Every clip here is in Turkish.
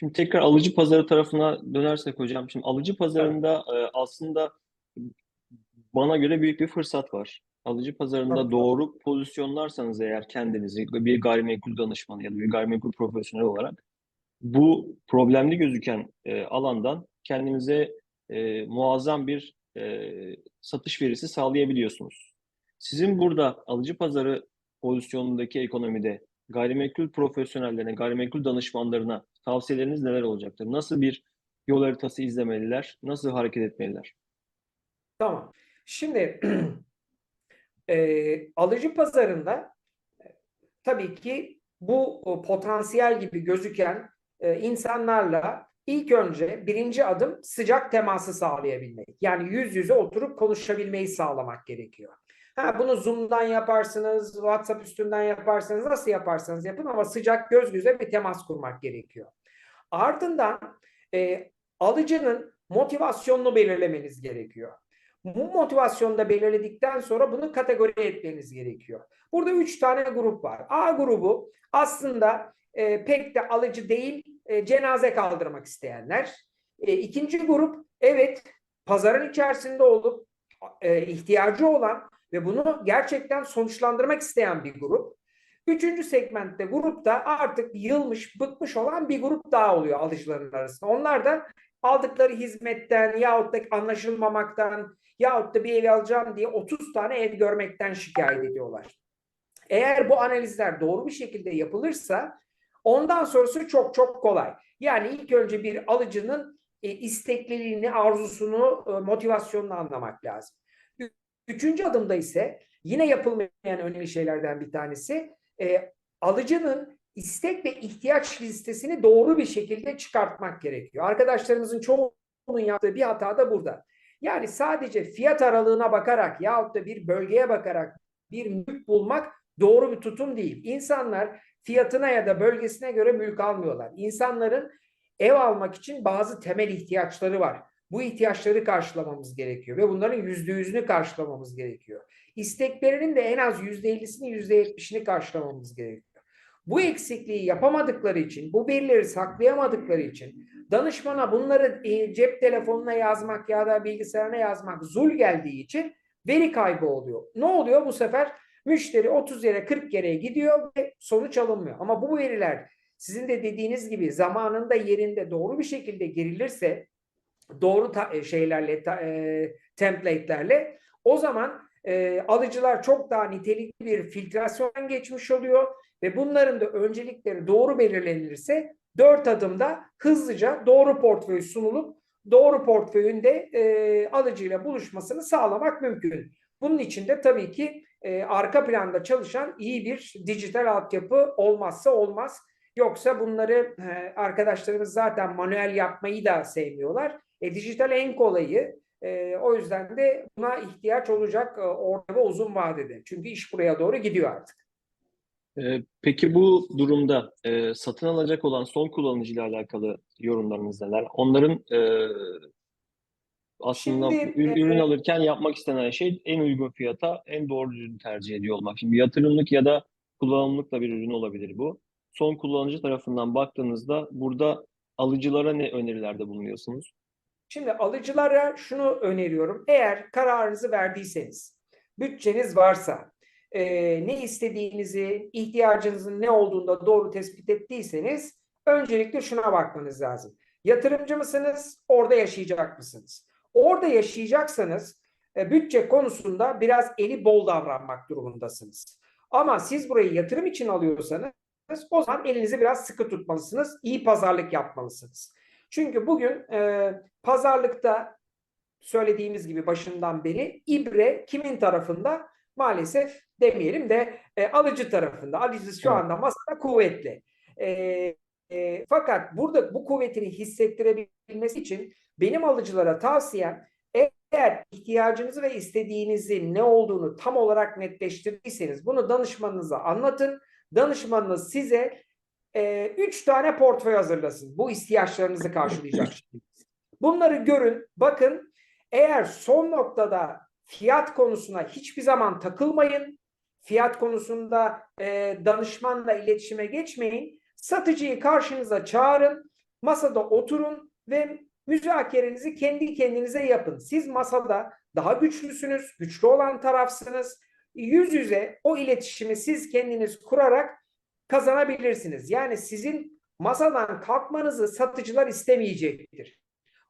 Şimdi tekrar alıcı pazarı tarafına dönersek hocam, şimdi alıcı pazarında e, aslında bana göre büyük bir fırsat var. Alıcı pazarında Tabii. doğru pozisyonlarsanız eğer kendinizi bir gayrimenkul danışmanı ya da bir gayrimenkul profesyonel olarak bu problemli gözüken e, alandan kendinize e, muazzam bir e, satış verisi sağlayabiliyorsunuz. Sizin burada alıcı pazarı pozisyonundaki ekonomide gayrimenkul profesyonellerine, gayrimenkul danışmanlarına tavsiyeleriniz neler olacaktır? Nasıl bir yol haritası izlemeliler? Nasıl hareket etmeliler? Tamam. Şimdi e, alıcı pazarında e, tabii ki bu potansiyel gibi gözüken e, insanlarla ilk önce birinci adım sıcak teması sağlayabilmek. Yani yüz yüze oturup konuşabilmeyi sağlamak gerekiyor. Ha, bunu Zoom'dan yaparsınız, WhatsApp üstünden yaparsınız, nasıl yaparsanız yapın ama sıcak göz göze bir temas kurmak gerekiyor. Ardından e, alıcının motivasyonunu belirlemeniz gerekiyor. Bu motivasyonu da belirledikten sonra bunu kategori etmeniz gerekiyor. Burada üç tane grup var. A grubu aslında e, pek de alıcı değil, e, cenaze kaldırmak isteyenler. E, ikinci grup evet pazarın içerisinde olup e, ihtiyacı olan ve bunu gerçekten sonuçlandırmak isteyen bir grup. Üçüncü segmentte grupta artık yılmış, bıkmış olan bir grup daha oluyor alıcıların arasında. Onlar da aldıkları hizmetten yahut da anlaşılmamaktan yahut da bir ev alacağım diye 30 tane ev görmekten şikayet ediyorlar. Eğer bu analizler doğru bir şekilde yapılırsa ondan sonrası çok çok kolay. Yani ilk önce bir alıcının e, istekliliğini, arzusunu, e, motivasyonunu anlamak lazım. Üçüncü adımda ise yine yapılmayan önemli şeylerden bir tanesi e, alıcının istek ve ihtiyaç listesini doğru bir şekilde çıkartmak gerekiyor. Arkadaşlarımızın çoğunun yaptığı bir hata da burada. Yani sadece fiyat aralığına bakarak yahut da bir bölgeye bakarak bir mülk bulmak doğru bir tutum değil. İnsanlar fiyatına ya da bölgesine göre mülk almıyorlar. İnsanların ev almak için bazı temel ihtiyaçları var. Bu ihtiyaçları karşılamamız gerekiyor ve bunların yüzde yüzünü karşılamamız gerekiyor. İsteklerinin de en az yüzde ellisini, yüzde yetmişini karşılamamız gerekiyor. Bu eksikliği yapamadıkları için, bu verileri saklayamadıkları için danışmana bunları e, cep telefonuna yazmak ya da bilgisayarına yazmak zul geldiği için veri kaybı oluyor. Ne oluyor bu sefer? Müşteri 30 yere 40 yere gidiyor ve sonuç alınmıyor. Ama bu veriler sizin de dediğiniz gibi zamanında yerinde doğru bir şekilde girilirse doğru ta- e, şeylerle ta- e, template'lerle o zaman e, alıcılar çok daha nitelikli bir filtrasyon geçmiş oluyor ve bunların da öncelikleri doğru belirlenirse dört adımda hızlıca doğru portföy sunulup doğru portföyün de e, alıcıyla buluşmasını sağlamak mümkün. Bunun için de tabii ki e, arka planda çalışan iyi bir dijital altyapı olmazsa olmaz. Yoksa bunları e, arkadaşlarımız zaten manuel yapmayı da sevmiyorlar. E, dijital en kolayı. E, o yüzden de buna ihtiyaç olacak e, orta ve uzun vadede. Çünkü iş buraya doğru gidiyor artık. Ee, Peki bu durumda e, satın alacak olan son kullanıcı ile alakalı yorumlarınız neler? Onların e, aslında Şimdi, ür- ürün e, alırken yapmak istenen şey en uygun fiyata en doğru ürünü tercih ediyor olmak. Şimdi yatırımlık ya da kullanımlık da bir ürün olabilir bu. Son kullanıcı tarafından baktığınızda burada alıcılara ne önerilerde bulunuyorsunuz? Şimdi alıcılara şunu öneriyorum. Eğer kararınızı verdiyseniz, bütçeniz varsa, e, ne istediğinizi, ihtiyacınızın ne olduğunda doğru tespit ettiyseniz öncelikle şuna bakmanız lazım. Yatırımcı mısınız? Orada yaşayacak mısınız? Orada yaşayacaksanız e, bütçe konusunda biraz eli bol davranmak durumundasınız. Ama siz burayı yatırım için alıyorsanız o zaman elinizi biraz sıkı tutmalısınız. iyi pazarlık yapmalısınız. Çünkü bugün e, pazarlıkta söylediğimiz gibi başından beri ibre kimin tarafında? Maalesef demeyelim de e, alıcı tarafında. Alıcı şu anda masada kuvvetli. E, e, fakat burada bu kuvvetini hissettirebilmesi için benim alıcılara tavsiyem eğer ihtiyacınızı ve istediğinizi ne olduğunu tam olarak netleştirdiyseniz bunu danışmanınıza anlatın. Danışmanınız size e, üç tane portföy hazırlasın. Bu ihtiyaçlarınızı karşılayacak şekilde. Bunları görün, bakın. Eğer son noktada fiyat konusuna hiçbir zaman takılmayın. Fiyat konusunda e, danışmanla iletişime geçmeyin. Satıcıyı karşınıza çağırın. masada oturun ve müzakerenizi kendi kendinize yapın. Siz masada daha güçlüsünüz, güçlü olan tarafsınız. Yüz yüze o iletişimi siz kendiniz kurarak kazanabilirsiniz. Yani sizin masadan kalkmanızı satıcılar istemeyecektir.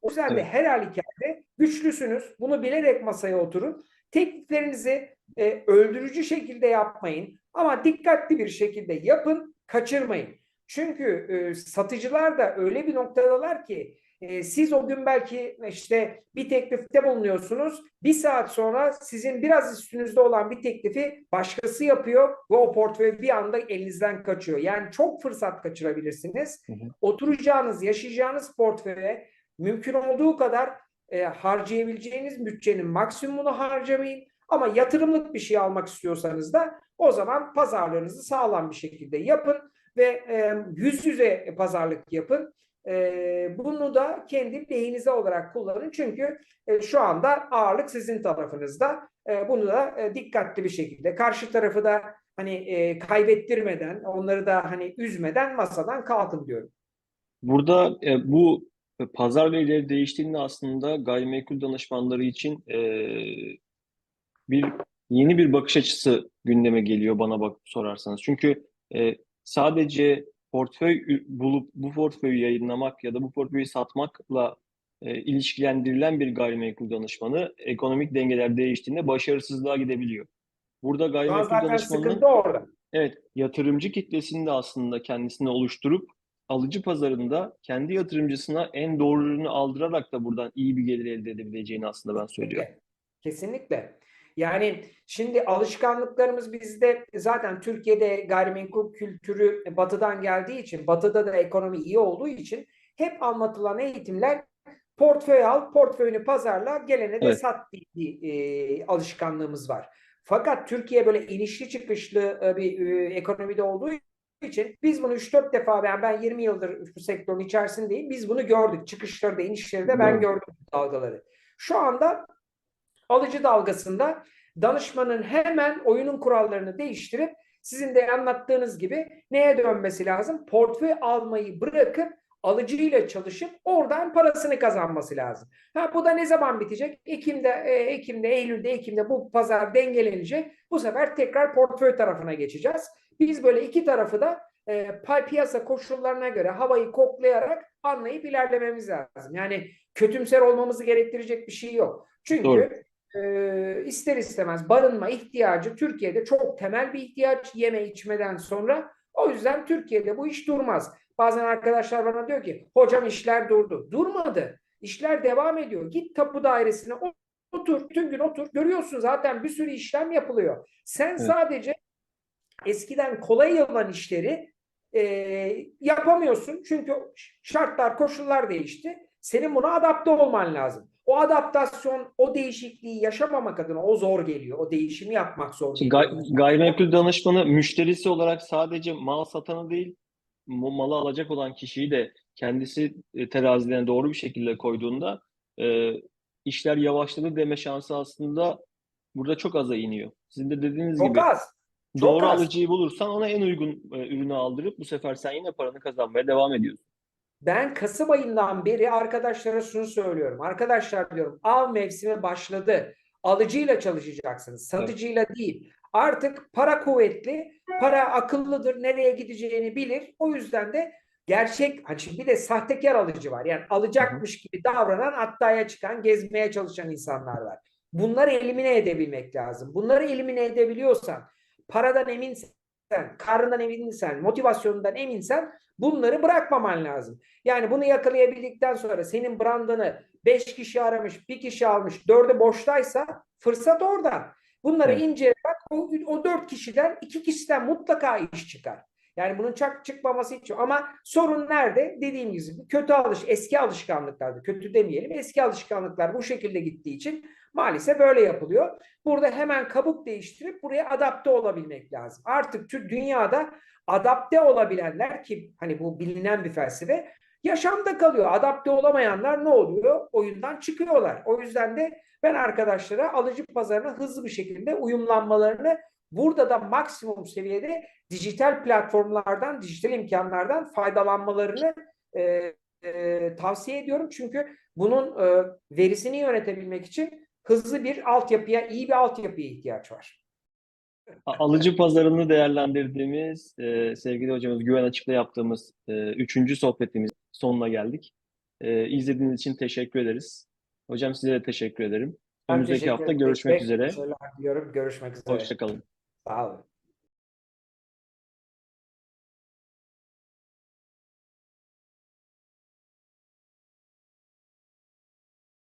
O yüzden de her halükarda güçlüsünüz. Bunu bilerek masaya oturun. Tekliflerinizi e, öldürücü şekilde yapmayın ama dikkatli bir şekilde yapın, kaçırmayın. Çünkü e, satıcılar da öyle bir noktadalar ki e, siz o gün belki işte bir teklifte bulunuyorsunuz. Bir saat sonra sizin biraz üstünüzde olan bir teklifi başkası yapıyor ve o portföy bir anda elinizden kaçıyor. Yani çok fırsat kaçırabilirsiniz. Hı hı. Oturacağınız, yaşayacağınız portföye mümkün olduğu kadar e, harcayabileceğiniz bütçenin maksimumunu harcamayın. Ama yatırımlık bir şey almak istiyorsanız da o zaman pazarlığınızı sağlam bir şekilde yapın ve e, yüz yüze pazarlık yapın. E, bunu da kendi lehinize olarak kullanın. Çünkü e, şu anda ağırlık sizin tarafınızda. E, bunu da e, dikkatli bir şekilde karşı tarafı da hani kaybettirmeden, onları da hani üzmeden masadan kalkın diyorum. Burada bu pazar verileri değiştiğinde aslında gayrimenkul danışmanları için bir yeni bir bakış açısı gündeme geliyor bana bak sorarsanız. Çünkü sadece portföy bulup bu portföyü yayınlamak ya da bu portföyü satmakla e, ilişkilendirilen bir gayrimenkul danışmanı ekonomik dengeler değiştiğinde başarısızlığa gidebiliyor. Burada gayrimenkul zaten danışmanının orada. Evet, yatırımcı kitlesini de aslında kendisine oluşturup alıcı pazarında kendi yatırımcısına en doğru ürünü aldırarak da buradan iyi bir gelir elde edebileceğini aslında ben söylüyorum. Kesinlikle. Yani şimdi alışkanlıklarımız bizde zaten Türkiye'de gayrimenkul kültürü batıdan geldiği için, batıda da ekonomi iyi olduğu için hep anlatılan eğitimler portföy al, portföyünü pazarla, gelene de Evet. sat diye e, alışkanlığımız var. Fakat Türkiye böyle inişli çıkışlı e, bir e, ekonomide olduğu için biz bunu 3-4 defa ben ben 20 yıldır bu sektörün içerisindeyim. Biz bunu gördük. Çıkışları da inişleri de ben gördüm dalgaları. Şu anda alıcı dalgasında danışmanın hemen oyunun kurallarını değiştirip sizin de anlattığınız gibi neye dönmesi lazım? Portföy almayı bırakıp alıcıyla çalışıp oradan parasını kazanması lazım. Ha bu da ne zaman bitecek? Ekim'de, e, Ekim'de, Eylül'de, Ekim'de bu pazar dengelenecek. Bu sefer tekrar portföy tarafına geçeceğiz. Biz böyle iki tarafı da e, piyasa koşullarına göre havayı koklayarak anlayıp ilerlememiz lazım. Yani kötümser olmamızı gerektirecek bir şey yok. Çünkü Doğru. E, ister istemez barınma ihtiyacı Türkiye'de çok temel bir ihtiyaç yeme içmeden sonra. O yüzden Türkiye'de bu iş durmaz. Bazen arkadaşlar bana diyor ki hocam işler durdu. Durmadı. İşler devam ediyor. Git tapu dairesine otur. Tüm gün otur. Görüyorsun zaten bir sürü işlem yapılıyor. Sen sadece eskiden kolay olan işleri e, yapamıyorsun. Çünkü şartlar, koşullar değişti. Senin buna adapte olman lazım. O adaptasyon, o değişikliği yaşamamak adına o zor geliyor. O değişimi yapmak zor Şimdi gay- gayrimenkul danışmanı müşterisi olarak sadece mal satanı değil, malı alacak olan kişiyi de kendisi e, terazilerine doğru bir şekilde koyduğunda e, işler yavaşladı deme şansı aslında burada çok aza iniyor. Sizin de dediğiniz Çok gibi az. Çok doğru az. alıcıyı bulursan ona en uygun e, ürünü aldırıp bu sefer sen yine paranı kazanmaya devam ediyorsun. Ben Kasım ayından beri arkadaşlara şunu söylüyorum. Arkadaşlar diyorum av mevsimi başladı. Alıcıyla çalışacaksınız. Satıcıyla değil. Artık para kuvvetli, para akıllıdır. Nereye gideceğini bilir. O yüzden de gerçek, hani şimdi bir de sahtekar alıcı var. Yani alacakmış gibi davranan, hattaya çıkan, gezmeye çalışan insanlar var. Bunları elimine edebilmek lazım. Bunları elimine edebiliyorsan, paradan eminsen, karından eminsen, motivasyonundan eminsen bunları bırakmaman lazım. Yani bunu yakalayabildikten sonra senin brandını 5 kişi aramış, bir kişi almış, 4'ü boştaysa fırsat orada. Bunları Evet. ince bak o, o 4 kişiden 2 kişiden mutlaka iş çıkar. Yani bunun çak çıkmaması için ama sorun nerede? Dediğim gibi kötü alış eski alışkanlıklarda kötü demeyelim eski alışkanlıklar bu şekilde gittiği için maalesef böyle yapılıyor. Burada hemen kabuk değiştirip buraya adapte olabilmek lazım. Artık tüm dünyada adapte olabilenler ki hani bu bilinen bir felsefe yaşamda kalıyor. Adapte olamayanlar ne oluyor? Oyundan çıkıyorlar. O yüzden de ben arkadaşlara alıcı pazarına hızlı bir şekilde uyumlanmalarını burada da maksimum seviyede dijital platformlardan, dijital imkanlardan faydalanmalarını e, e, tavsiye ediyorum. Çünkü bunun e, verisini yönetebilmek için hızlı bir altyapıya, iyi bir altyapıya ihtiyaç var. Alıcı pazarını değerlendirdiğimiz, e, sevgili hocamız Güven Açık'la yaptığımız e, üçüncü sohbetimiz sonuna geldik. E, izlediğiniz için teşekkür ederiz. Hocam size de teşekkür ederim. Ben Önümüzdeki teşekkür hafta görüşmek üzere. Görüşmek üzere. Hoşçakalın. Fala.